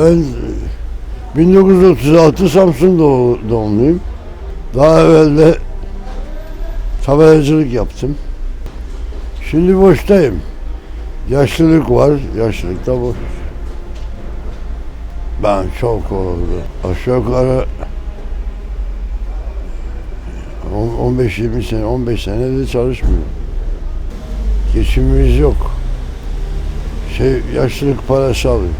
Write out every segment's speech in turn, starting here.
Ben 1936 Samsun doğ- doğumluyum. Daha evvel de tabelacılık yaptım. Şimdi boştayım. Yaşlılık var, yaşlılıkta boş. Ben çok oldu. Aşağı yukarı on- 15-20 sene, 15 senedir çalışmıyorum. Geçimimiz yok. Şey, yaşlılık parası alıyor.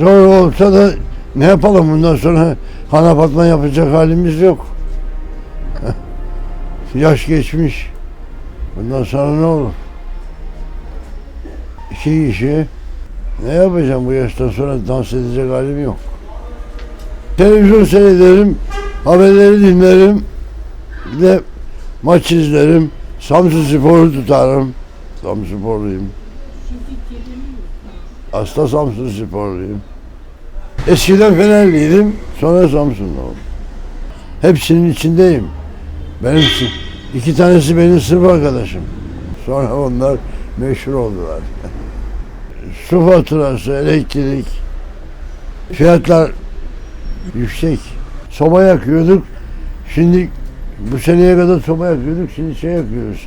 Zor olsa da ne yapalım bundan sonra han apartman yapacak halimiz yok. Yaş geçmiş. Bundan sonra ne olur? İki kişi ne yapacağım bu yaştan sonra dans edecek halim yok. Televizyon seyrederim, haberleri dinlerim, bir de maç izlerim, Samsun Spor'u tutarım. Samsun Sporluyum. Asla Samsun Sporluyum. Eskiden Fenerliydim, sonra Samsunlu oldum. Hepsinin içindeyim. Benim iki tanesi benim sınıf arkadaşım. Sonra onlar meşhur oldular. Su faturası, elektrik, fiyatlar yüksek. Soba yakıyorduk. Şimdi bu seneye kadar soba yakıyorduk. Şimdi şey yakıyoruz.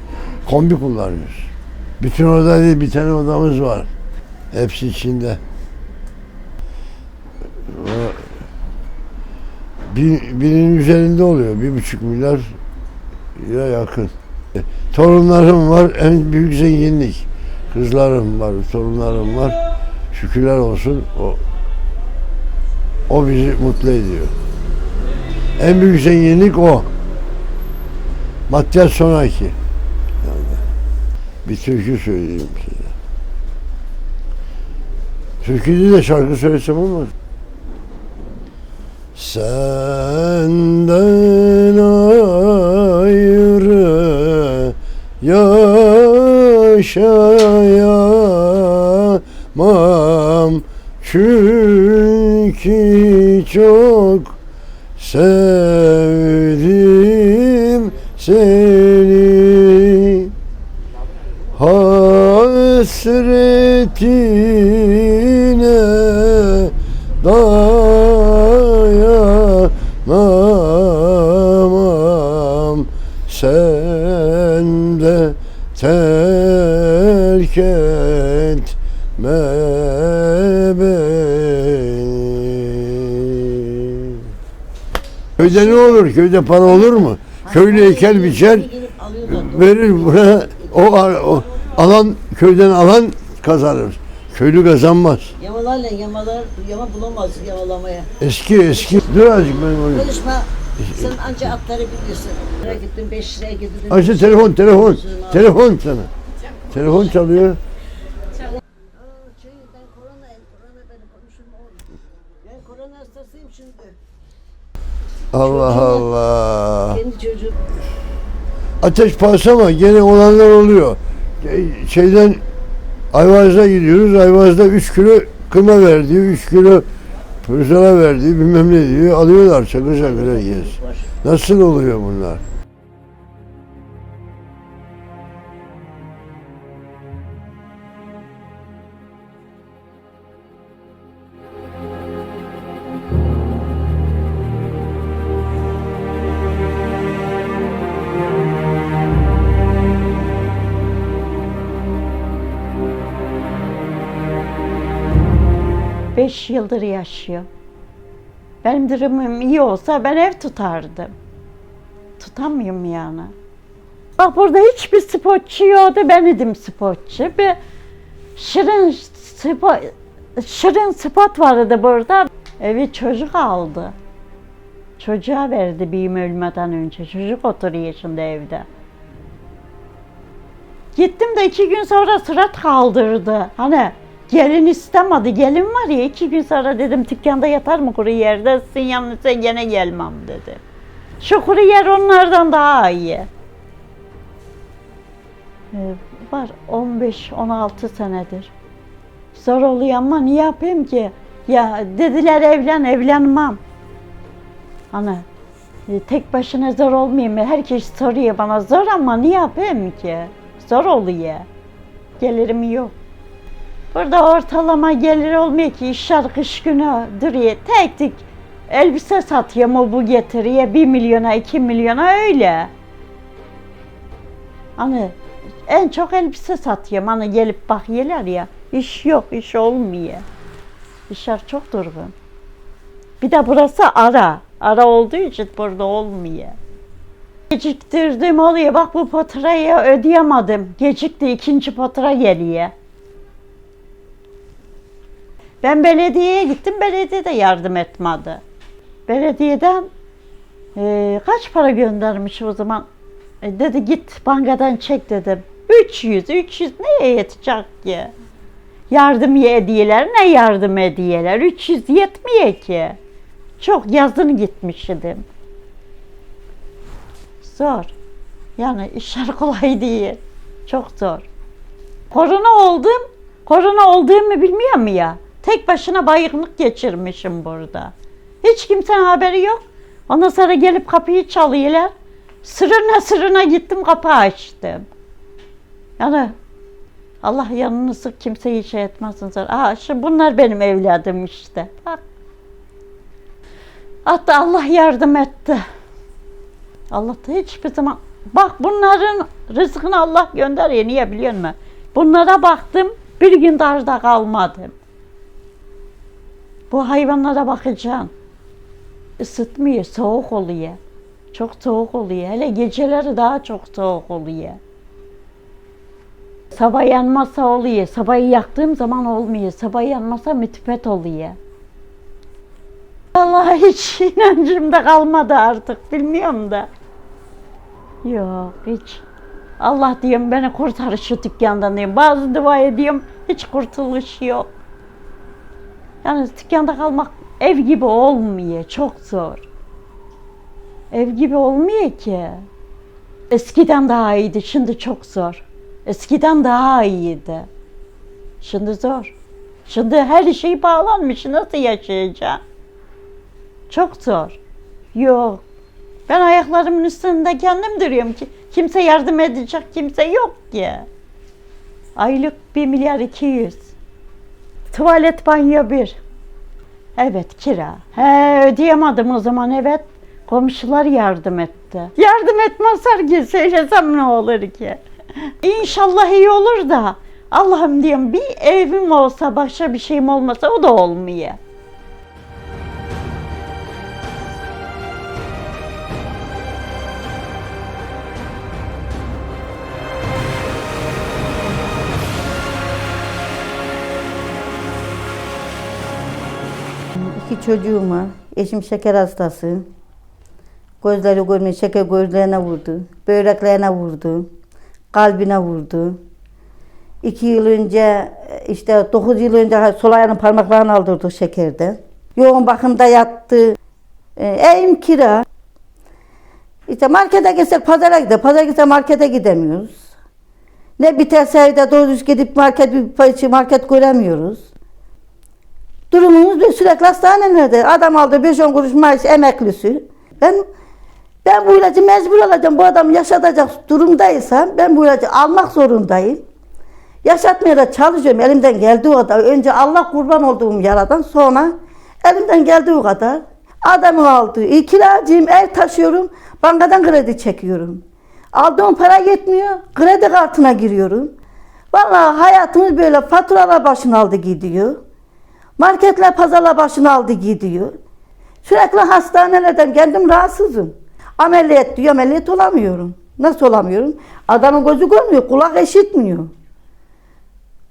Kombi kullanıyoruz. Bütün oda değil bir tane odamız var. Hepsi içinde. Bir, birinin üzerinde oluyor. Bir buçuk milyar lira yakın. Torunlarım var. En büyük zenginlik. Kızlarım var, torunlarım var. Şükürler olsun. O o bizi mutlu ediyor. En büyük zenginlik o. Maddiyat sonraki. Yani bir türkü söyleyeyim size. Türküde de şarkı söylesem olmaz. Senden ayrı yaşayamam çünkü çok sevdim seni hasretine Köyde ne olur? Köyde para olur mu? Köylü heykel biçer, verir buna o, o alan köyden alan kazanır. Köylü kazanmaz. Yamalarla yamalar, yama bulamaz yamalamaya. Eski eski. Dur azıcık benim oraya. Konuşma. Sen anca atları biliyorsun. Lira gittim, beş liraya gittim. Ayşe telefon telefon. Telefon sana. Telefon çalıyor. Aa, şey, ben koronayım, korona benim konuşum oğlum. Ben korona hastasıyım şimdi. Allah Allah. Kendi çocuğum. Ateş pahası ama gene olanlar oluyor. E, Şeyden Ayvaz'da gidiyoruz. Ayvaz'da 3 kilo kıyma verdi, 3 kilo pırzala verdi, bilmem ne diyor. Alıyorlar çakır çakır herkes. Nasıl oluyor bunlar? Beş yıldır yaşıyor. Benim durumum iyi olsa ben ev tutardım. Tutamıyorum yani. Bak burada hiçbir spotçu yoktu. Ben idim spotçu. Bir şirin spot, şirin spot vardı burada. Evi çocuk aldı. Çocuğa verdi büyüm ölmeden önce. Çocuk oturuyor şimdi evde. Gittim de iki gün sonra surat kaldırdı. Hani gelin istemedi. Gelin var ya iki gün sonra dedim dükkanda yatar mı kuru yerde? Sizin yanınıza gene gelmem dedi. Şu kuru yer onlardan daha iyi. Ee, var 15-16 senedir. Zor oluyor ama ne yapayım ki? Ya dediler evlen evlenmem. Hani e, tek başına zor olmuyor mu? Herkes soruyor bana zor ama ne yapayım ki? Zor oluyor. Gelirim yok. Burada ortalama gelir olmuyor ki işler kış günü duruyor. Tek tek elbise satıyor mu bu getiriyor bir milyona iki milyona öyle. Hani en çok elbise satıyorum hani gelip bakıyorlar ya iş yok iş olmuyor. İşler çok durgun. Bir de burası ara. Ara olduğu için burada olmuyor. Geciktirdim oluyor. Bak bu faturayı ödeyemedim. Gecikti ikinci fatura geliyor. Ben belediyeye gittim. Belediye de yardım etmedi. Belediyeden eee, kaç para göndermiş o zaman? E, dedi git bankadan çek dedim. 300, 300 neye yetecek ki? Yardım hediyeler ne yardım hediyeler? 300 yetmiyor ki. Çok yazın gitmiş idim. Zor. Yani işler kolay değil. Çok zor. Korona oldum. Korona olduğumu bilmiyorum ya. Tek başına bayıklık geçirmişim burada. Hiç kimsenin haberi yok. Ondan sonra gelip kapıyı çalıyorlar. Sırına sırına gittim kapı açtım. Yani Allah yanınızı kimseyi şey etmesin. Aa, şimdi bunlar benim evladım işte. Bak. Hatta Allah yardım etti. Allah da hiçbir zaman... Bak bunların rızkını Allah gönderiyor. Niye biliyor musun? Bunlara baktım, bir gün darda kalmadım. Bu hayvanlara bakacaksın. Isıtmıyor, soğuk oluyor. Çok soğuk oluyor. Hele geceleri daha çok soğuk oluyor. Sabah yanmasa oluyor. Sabahı yaktığım zaman olmuyor. Sabah yanmasa mütüpet oluyor. Vallahi hiç inancım da kalmadı artık. Bilmiyorum da. Yok hiç. Allah diyorum beni kurtar şu dükkandan diyorum. Bazı dua ediyorum hiç kurtuluş yok. Yani dükkanda kalmak ev gibi olmuyor. Çok zor. Ev gibi olmuyor ki. Eskiden daha iyiydi. Şimdi çok zor. Eskiden daha iyiydi. Şimdi zor. Şimdi her şey bağlanmış. Nasıl yaşayacağım? Çok zor. Yok. Ben ayaklarımın üstünde kendim duruyorum ki. Kimse yardım edecek kimse yok ki. Aylık 1 milyar 200. Tuvalet banyo bir. Evet kira. He ödeyemedim o zaman evet. Komşular yardım etti. Yardım etmezler ki söylesem ne olur ki. İnşallah iyi olur da. Allah'ım diyorum bir evim olsa başka bir şeyim olmasa o da olmuyor. İki çocuğum var. Eşim şeker hastası. Gözleri görmüyor. Şeker gözlerine vurdu. Böbreklerine vurdu. Kalbine vurdu. İki yıl önce işte dokuz yıl önce sol ayağının parmaklarını aldırdık şekerde. Yoğun bakımda yattı. Ee, evim kira. İşte markete gitsek pazara gidelim. Pazara gitsek markete gidemiyoruz. Ne biterse evde doğru düz gidip market bir market göremiyoruz. Durumumuz sürekli hastanelerde. Adam aldı 5-10 kuruş maaş emeklisi. Ben ben bu ilacı mecbur alacağım. Bu adam yaşatacak durumdaysa ben bu ilacı almak zorundayım. Yaşatmaya da çalışıyorum elimden geldiği kadar. Önce Allah kurban olduğum yaradan sonra elimden geldiği kadar adamı aldı. İyi kiracıyım, ev taşıyorum. Bankadan kredi çekiyorum. Aldığım para yetmiyor. Kredi kartına giriyorum. Vallahi hayatımız böyle faturalar başına aldı gidiyor. Marketler pazarlar başına aldı gidiyor. Sürekli hastanelerden kendim rahatsızım. Ameliyat diyor ameliyat olamıyorum. Nasıl olamıyorum? Adamın gözü görmüyor, kulak işitmiyor.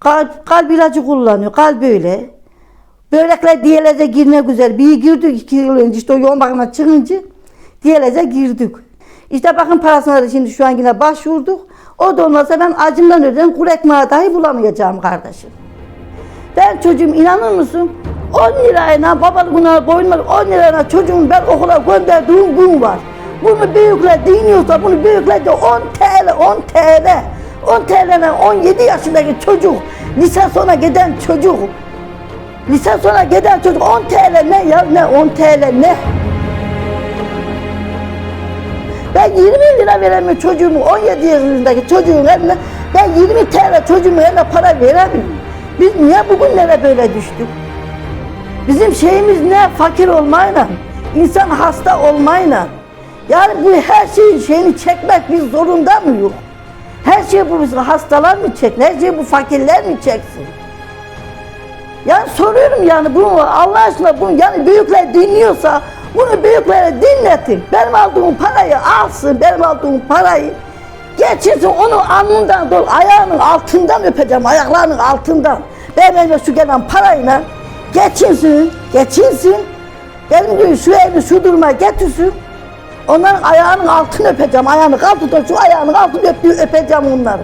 Kalp, kalp ilacı kullanıyor, kalp böyle. Börekler diyaleze girme güzel. Bir girdik iki yıl önce işte o yoğun bakıma çıkınca diyaleze girdik. İşte bakın parasına da şimdi şu an yine başvurduk. O da olmasa ben acımdan öden kuru ekmeği dahi bulamayacağım kardeşim. Ben çocuğum inanır mısın? 10 lirayla babalığına koyunlar 10 lirayla çocuğumu ben okula gönderdiğim gün var. Bunu büyükler dinliyorsa bunu büyükler de 10 TL 10 TL 10 TL'den 17 yaşındaki çocuk lise sona giden çocuk lise sona giden çocuk 10 TL ne ya ne 10 TL ne? Ben 20 lira veremiyorum çocuğumu 17 yaşındaki çocuğun eline ben 20 TL çocuğumun eline para veremiyorum. Biz niye bugünlere böyle düştük? Bizim şeyimiz ne? Fakir olmayla, insan hasta olmayla. Yani bu her şeyin şeyini çekmek biz zorunda mıyız? Her şey bu biz hastalar mı çek? Her şey bu fakirler mi çeksin? Yani soruyorum yani bunu Allah aşkına bunu yani büyükler dinliyorsa bunu büyüklere dinletin. Benim aldığım parayı alsın, benim aldığım parayı geçirsin onu alnından dol, ayağının altından öpeceğim, ayaklarının altından. Benim elime şu gelen parayla geçinsin, geçinsin. Benim gibi şu evi şu duruma getirsin. Onların ayağının altını öpeceğim, ayağını kaldır şu ayağının altını öp, öpeceğim onları.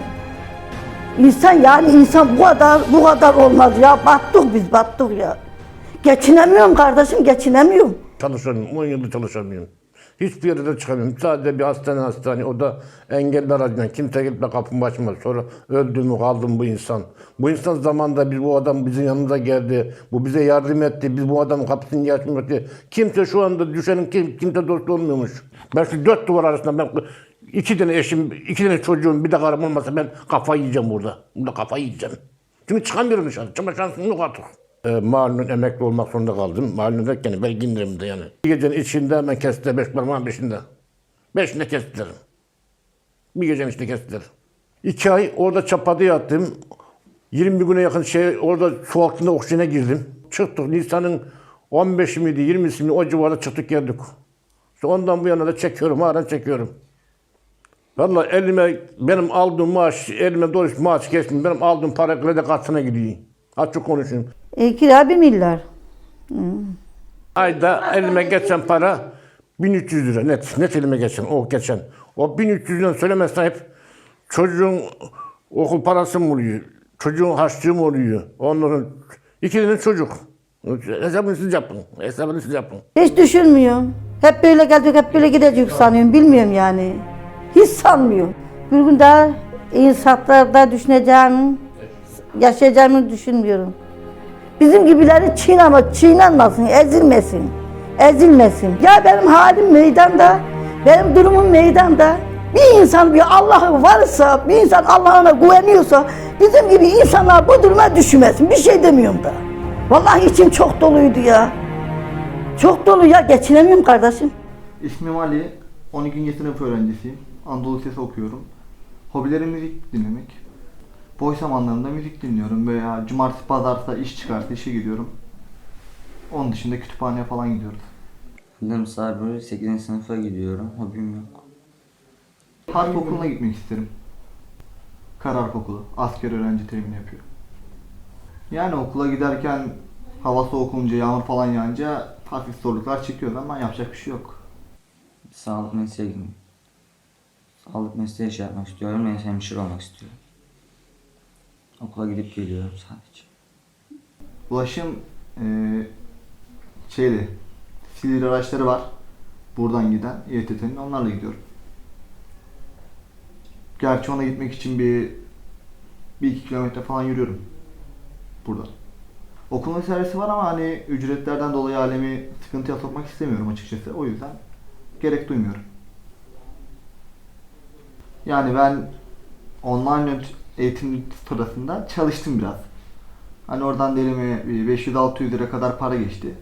İnsan yani insan bu kadar bu kadar olmaz ya. Battık biz battık ya. Geçinemiyorum kardeşim geçinemiyorum. Çalışamıyorum. 10 yıldır çalışamıyorum. Hiçbir yere de çıkamıyorum. Sadece bir hastane hastane. O da engelli aracından. Kimse gelip de kapımı açmaz. Sonra öldü mü kaldım bu insan. Bu insan zamanında biz bu adam bizim yanımıza geldi. Bu bize yardım etti. Biz bu adamın kapısını niye açmıyoruz diye. Kimse şu anda düşenin kim, kimse dost olmuyormuş. Ben şu dört duvar arasında ben iki tane eşim, iki tane çocuğum bir de karım olmasa ben kafayı yiyeceğim burada. Burada kafayı yiyeceğim. Çünkü çıkamıyorum dışarı. Çıkma şansım yok artık. E, mahallenin emekli olmak zorunda kaldım. Mahallenin derken belki indirimde yani. Bir gecenin içinde hemen kestiler beş parmağın beşinde. Beşinde kestiler. Bir gecenin içinde kestiler. İki ay orada çapada yattım. 20 güne yakın şey orada su altında oksijene girdim. Çıktık Nisan'ın 15 miydi 20'si mi o civarda çıktık geldik. İşte ondan bu yana da çekiyorum halen çekiyorum. Vallahi elime benim aldığım maaş, elime doğru maaş geçmiyor. Benim aldığım para kredi kartına gidiyor. Açık konuşayım. E, kira bir milyar. Ayda elime geçen para 1300 lira net. Net elime geçen o geçen. O 1300 lira söylemezsen hep çocuğun okul parası mı oluyor? Çocuğun harçlığı mı oluyor? Onların iki tane çocuk. Hesabını siz yapın. Hesabını siz yapın. Hiç düşünmüyorum. Hep böyle geldik, hep böyle gidecek sanıyorum. Bilmiyorum yani. Hiç sanmıyorum. Bir gün daha iyi satlarda düşüneceğimi, yaşayacağımı düşünmüyorum. Bizim gibileri çiğneme, çiğnenmesin, ezilmesin. Ezilmesin. Ya benim halim meydanda, benim durumum meydanda. Bir insan bir Allah'ı varsa, bir insan Allah'ına güveniyorsa bizim gibi insanlar bu duruma düşmesin. Bir şey demiyorum da. Vallahi içim çok doluydu ya. Çok dolu ya geçinemiyorum kardeşim. İsmim Ali, 12. sınıf öğrencisiyim. Anadolu Lisesi okuyorum. Hobilerim müzik dinlemek. Boş zamanlarımda müzik dinliyorum veya cumartesi pazarsa iş çıkarsa işe gidiyorum. Onun dışında kütüphaneye falan gidiyoruz. Adım Sabri, 8. sınıfa gidiyorum. Hobim yok. Harp okuluna gitmek isterim. Kararp okulu. Asker öğrenci temini yapıyor. Yani okula giderken hava soğuk olunca, yağmur falan yağınca hafif zorluklar çekiyoruz ama yapacak bir şey yok. Sağlık mesleğe girmek. Sağlık mesleği şey yapmak istiyorum. Ben hemşire olmak istiyorum. Okula gidip geliyorum sadece. Ulaşım eee şeyli Silivri araçları var. Buradan giden İETT'nin onlarla gidiyorum. Gerçi ona gitmek için bir bir iki kilometre falan yürüyorum. Buradan. Okul meselesi var ama hani ücretlerden dolayı alemi sıkıntıya sokmak istemiyorum açıkçası. O yüzden gerek duymuyorum. Yani ben online eğitim sırasında çalıştım biraz. Hani oradan bir 500-600 lira kadar para geçti.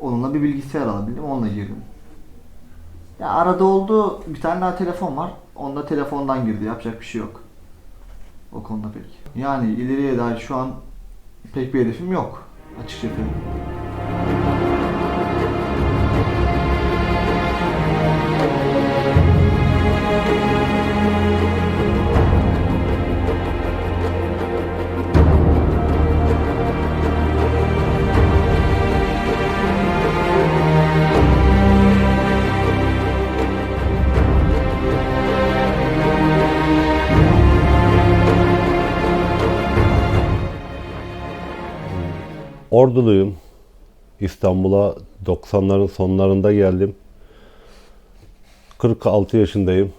Onunla bir bilgisayar alabildim, onunla girdim. Ya arada oldu, bir tane daha telefon var. Onda telefondan girdi, yapacak bir şey yok. O konuda pek. Yani ileriye dair şu an pek bir hedefim yok açıkçası. Orduluyum. İstanbul'a 90'ların sonlarında geldim. 46 yaşındayım.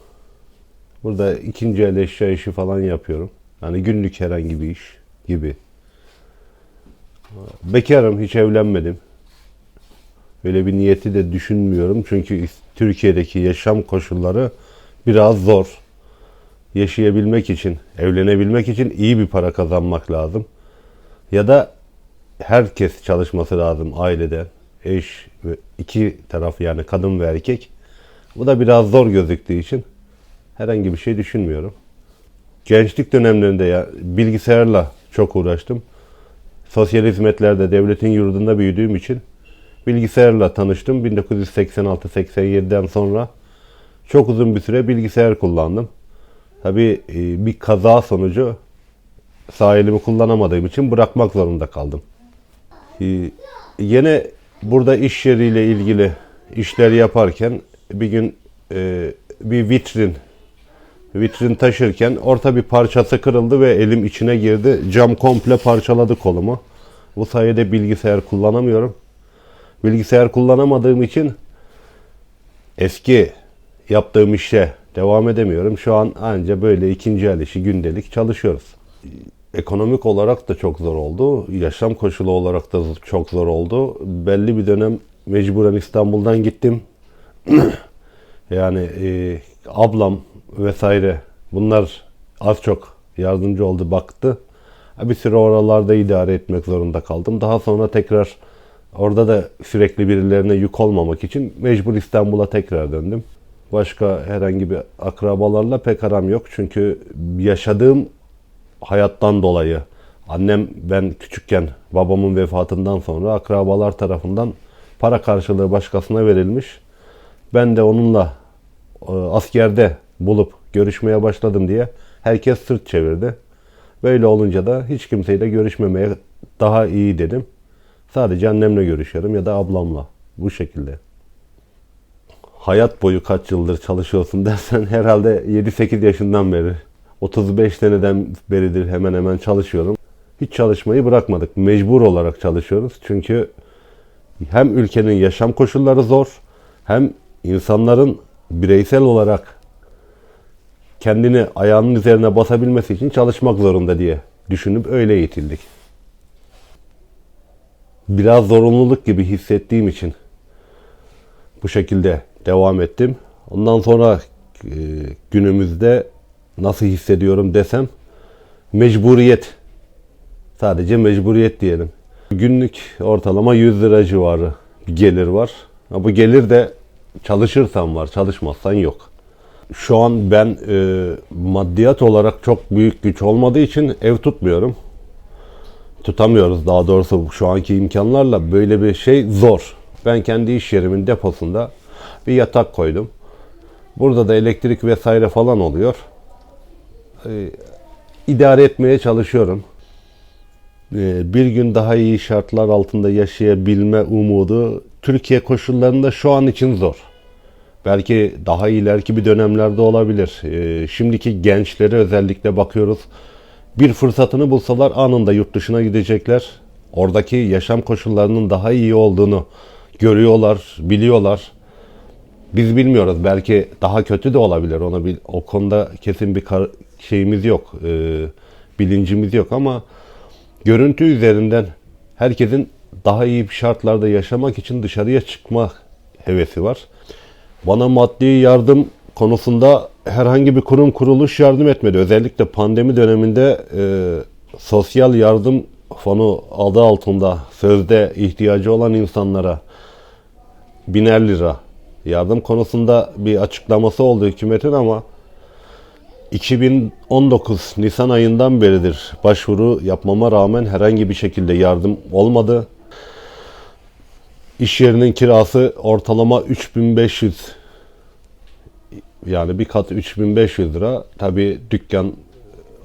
Burada ikinci el eşya işi falan yapıyorum. Yani günlük herhangi bir iş gibi. Bekarım, hiç evlenmedim. Böyle bir niyeti de düşünmüyorum. Çünkü Türkiye'deki yaşam koşulları biraz zor. Yaşayabilmek için, evlenebilmek için iyi bir para kazanmak lazım. ya da herkes çalışması lazım ailede. Eş ve iki taraf yani kadın ve erkek. Bu da biraz zor gözüktüğü için herhangi bir şey düşünmüyorum. Gençlik dönemlerinde ya bilgisayarla çok uğraştım. Sosyal hizmetlerde devletin yurdunda büyüdüğüm için bilgisayarla tanıştım. 1986-87'den sonra çok uzun bir süre bilgisayar kullandım. Tabii e, bir kaza sonucu sağ elimi kullanamadığım için bırakmak zorunda kaldım. Ee, Yine burada iş yeriyle ilgili işler yaparken bir gün e, bir vitrin vitrin taşırken orta bir parçası kırıldı ve elim içine girdi. Cam komple parçaladı kolumu. Bu sayede bilgisayar kullanamıyorum. Bilgisayar kullanamadığım için eski yaptığım işe devam edemiyorum. Şu an anca böyle ikinci el işi gündelik çalışıyoruz. Ekonomik olarak da çok zor oldu. Yaşam koşulu olarak da çok zor oldu. Belli bir dönem mecburen İstanbul'dan gittim. yani e, ablam vesaire bunlar az çok yardımcı oldu baktı. Bir süre oralarda idare etmek zorunda kaldım. Daha sonra tekrar orada da sürekli birilerine yük olmamak için mecbur İstanbul'a tekrar döndüm. Başka herhangi bir akrabalarla pek aram yok. Çünkü yaşadığım hayattan dolayı annem ben küçükken babamın vefatından sonra akrabalar tarafından para karşılığı başkasına verilmiş. Ben de onunla e, askerde bulup görüşmeye başladım diye herkes sırt çevirdi. Böyle olunca da hiç kimseyle görüşmemeye daha iyi dedim. Sadece annemle görüşüyorum ya da ablamla. Bu şekilde. Hayat boyu kaç yıldır çalışıyorsun dersen herhalde 7-8 yaşından beri. 35 seneden beridir hemen hemen çalışıyorum. Hiç çalışmayı bırakmadık. Mecbur olarak çalışıyoruz. Çünkü hem ülkenin yaşam koşulları zor, hem insanların bireysel olarak kendini ayağının üzerine basabilmesi için çalışmak zorunda diye düşünüp öyle eğitildik. Biraz zorunluluk gibi hissettiğim için bu şekilde devam ettim. Ondan sonra e, günümüzde nasıl hissediyorum desem mecburiyet. Sadece mecburiyet diyelim. Günlük ortalama 100 lira civarı gelir var. Bu gelir de çalışırsan var, çalışmazsan yok. Şu an ben e, maddiyat olarak çok büyük güç olmadığı için ev tutmuyorum. Tutamıyoruz daha doğrusu şu anki imkanlarla böyle bir şey zor. Ben kendi iş yerimin deposunda bir yatak koydum. Burada da elektrik vesaire falan oluyor. Ee, idare etmeye çalışıyorum. Ee, bir gün daha iyi şartlar altında yaşayabilme umudu Türkiye koşullarında şu an için zor. Belki daha ileriki bir dönemlerde olabilir. Ee, şimdiki gençlere özellikle bakıyoruz. Bir fırsatını bulsalar anında yurt dışına gidecekler. Oradaki yaşam koşullarının daha iyi olduğunu görüyorlar, biliyorlar. Biz bilmiyoruz. Belki daha kötü de olabilir. Ona bir, o konuda kesin bir kar- şeyimiz yok. e, bilincimiz yok ama görüntü üzerinden herkesin daha iyi şartlarda yaşamak için dışarıya çıkma hevesi var. Bana maddi yardım konusunda herhangi bir kurum kuruluş yardım etmedi. Özellikle pandemi döneminde e, sosyal yardım fonu adı altında sözde ihtiyacı olan insanlara biner lira yardım konusunda bir açıklaması oldu hükümetin ama 2019 Nisan ayından beridir başvuru yapmama rağmen herhangi bir şekilde yardım olmadı. İş yerinin kirası ortalama 3500 yani bir kat 3500 lira. Tabi dükkan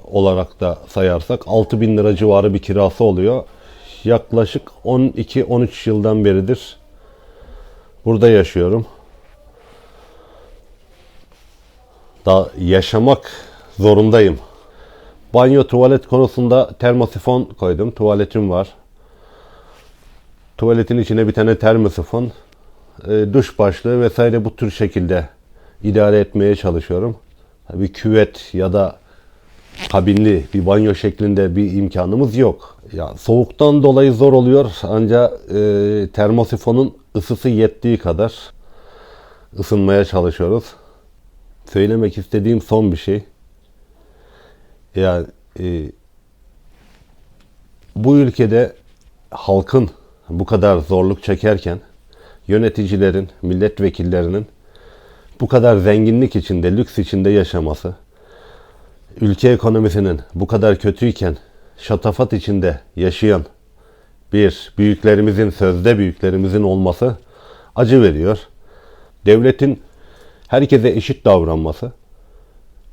olarak da sayarsak 6000 lira civarı bir kirası oluyor. Yaklaşık 12-13 yıldan beridir burada yaşıyorum. Da yaşamak zorundayım. Banyo tuvalet konusunda termosifon koydum. Tuvaletim var. Tuvaletin içine bir tane termosifon, e, duş başlığı vesaire bu tür şekilde idare etmeye çalışıyorum. Bir küvet ya da kabinli bir banyo şeklinde bir imkanımız yok. Ya soğuktan dolayı zor oluyor ancak e, termosifonun ısısı yettiği kadar ısınmaya çalışıyoruz. Söylemek istediğim son bir şey. Ya e, bu ülkede halkın bu kadar zorluk çekerken yöneticilerin, milletvekillerinin bu kadar zenginlik içinde, lüks içinde yaşaması, ülke ekonomisinin bu kadar kötüyken şatafat içinde yaşayan bir büyüklerimizin, sözde büyüklerimizin olması acı veriyor. Devletin herkese eşit davranması,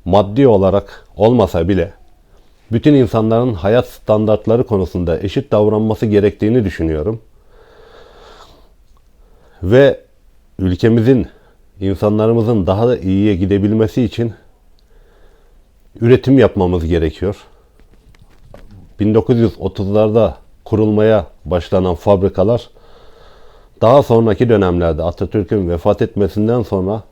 maddi olarak olmasa bile bütün insanların hayat standartları konusunda eşit davranması gerektiğini düşünüyorum. Ve ülkemizin, insanlarımızın daha da iyiye gidebilmesi için üretim yapmamız gerekiyor. 1930'larda kurulmaya başlanan fabrikalar daha sonraki dönemlerde Atatürk'ün vefat etmesinden sonra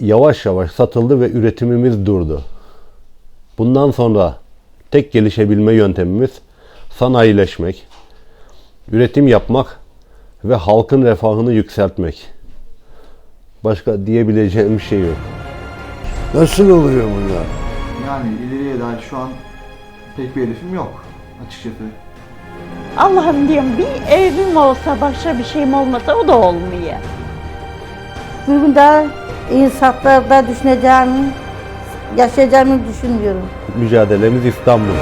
yavaş yavaş satıldı ve üretimimiz durdu. Bundan sonra tek gelişebilme yöntemimiz sanayileşmek, üretim yapmak ve halkın refahını yükseltmek. Başka diyebileceğim bir şey yok. Nasıl oluyor bunlar? Yani ileriye dair şu an pek bir hedefim yok açıkçası. Allah'ım diyorum bir evim olsa başka bir şeyim olmasa o da olmuyor. Bugün daha insaflarda düşüneceğimi, yaşayacağımı düşünmüyorum. Mücadelemiz İstanbul.